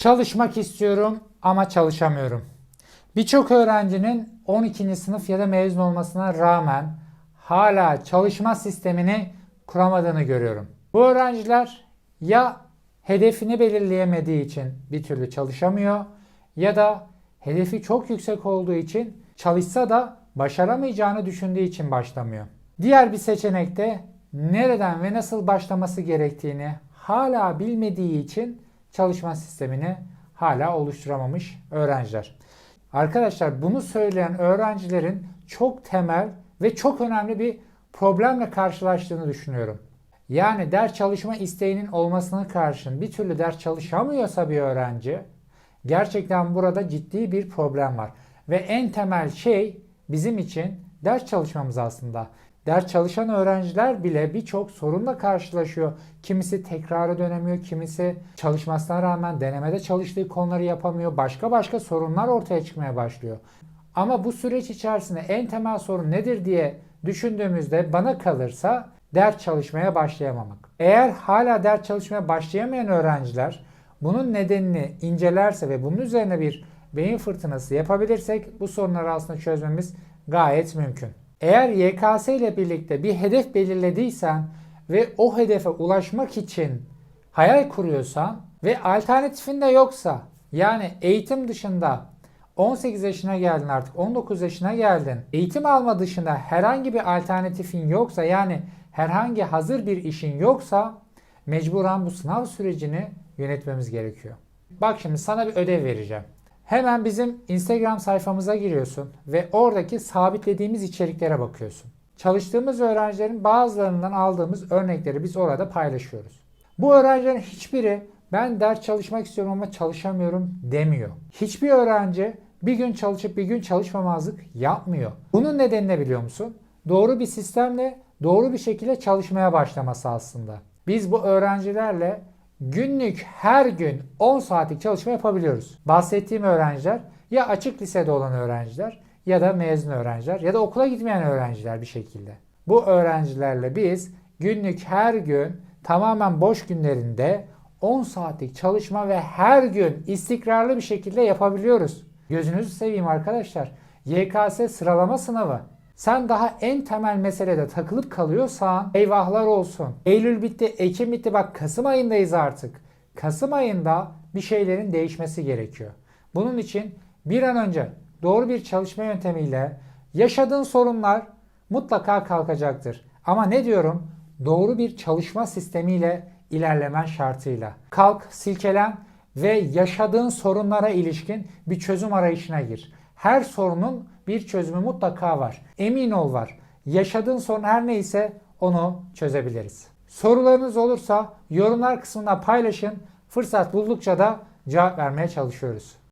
Çalışmak istiyorum ama çalışamıyorum. Birçok öğrencinin 12. sınıf ya da mezun olmasına rağmen hala çalışma sistemini kuramadığını görüyorum. Bu öğrenciler ya hedefini belirleyemediği için bir türlü çalışamıyor ya da hedefi çok yüksek olduğu için çalışsa da başaramayacağını düşündüğü için başlamıyor. Diğer bir seçenek de nereden ve nasıl başlaması gerektiğini hala bilmediği için çalışma sistemini hala oluşturamamış öğrenciler. Arkadaşlar bunu söyleyen öğrencilerin çok temel ve çok önemli bir problemle karşılaştığını düşünüyorum. Yani ders çalışma isteğinin olmasına karşın bir türlü ders çalışamıyorsa bir öğrenci gerçekten burada ciddi bir problem var. Ve en temel şey bizim için ders çalışmamız aslında. Ders çalışan öğrenciler bile birçok sorunla karşılaşıyor. Kimisi tekrara dönemiyor, kimisi çalışmasına rağmen denemede çalıştığı konuları yapamıyor. Başka başka sorunlar ortaya çıkmaya başlıyor. Ama bu süreç içerisinde en temel sorun nedir diye düşündüğümüzde bana kalırsa ders çalışmaya başlayamamak. Eğer hala ders çalışmaya başlayamayan öğrenciler bunun nedenini incelerse ve bunun üzerine bir beyin fırtınası yapabilirsek bu sorunları aslında çözmemiz gayet mümkün. Eğer YKS ile birlikte bir hedef belirlediysen ve o hedefe ulaşmak için hayal kuruyorsan ve alternatifin de yoksa yani eğitim dışında 18 yaşına geldin artık 19 yaşına geldin. Eğitim alma dışında herhangi bir alternatifin yoksa yani herhangi hazır bir işin yoksa mecburen bu sınav sürecini yönetmemiz gerekiyor. Bak şimdi sana bir ödev vereceğim. Hemen bizim Instagram sayfamıza giriyorsun ve oradaki sabitlediğimiz içeriklere bakıyorsun. Çalıştığımız öğrencilerin bazılarından aldığımız örnekleri biz orada paylaşıyoruz. Bu öğrencilerin hiçbiri ben ders çalışmak istiyorum ama çalışamıyorum demiyor. Hiçbir öğrenci bir gün çalışıp bir gün çalışmamazlık yapmıyor. Bunun nedeni ne biliyor musun? Doğru bir sistemle doğru bir şekilde çalışmaya başlaması aslında. Biz bu öğrencilerle günlük her gün 10 saatlik çalışma yapabiliyoruz. Bahsettiğim öğrenciler ya açık lisede olan öğrenciler ya da mezun öğrenciler ya da okula gitmeyen öğrenciler bir şekilde. Bu öğrencilerle biz günlük her gün tamamen boş günlerinde 10 saatlik çalışma ve her gün istikrarlı bir şekilde yapabiliyoruz. Gözünüzü seveyim arkadaşlar. YKS sıralama sınavı. Sen daha en temel meselede takılıp kalıyorsan eyvahlar olsun. Eylül bitti, Ekim bitti bak Kasım ayındayız artık. Kasım ayında bir şeylerin değişmesi gerekiyor. Bunun için bir an önce doğru bir çalışma yöntemiyle yaşadığın sorunlar mutlaka kalkacaktır. Ama ne diyorum? Doğru bir çalışma sistemiyle ilerlemen şartıyla. Kalk, silkelen ve yaşadığın sorunlara ilişkin bir çözüm arayışına gir. Her sorunun bir çözümü mutlaka var. Emin ol var. Yaşadığın sorun her neyse onu çözebiliriz. Sorularınız olursa yorumlar kısmında paylaşın. Fırsat buldukça da cevap vermeye çalışıyoruz.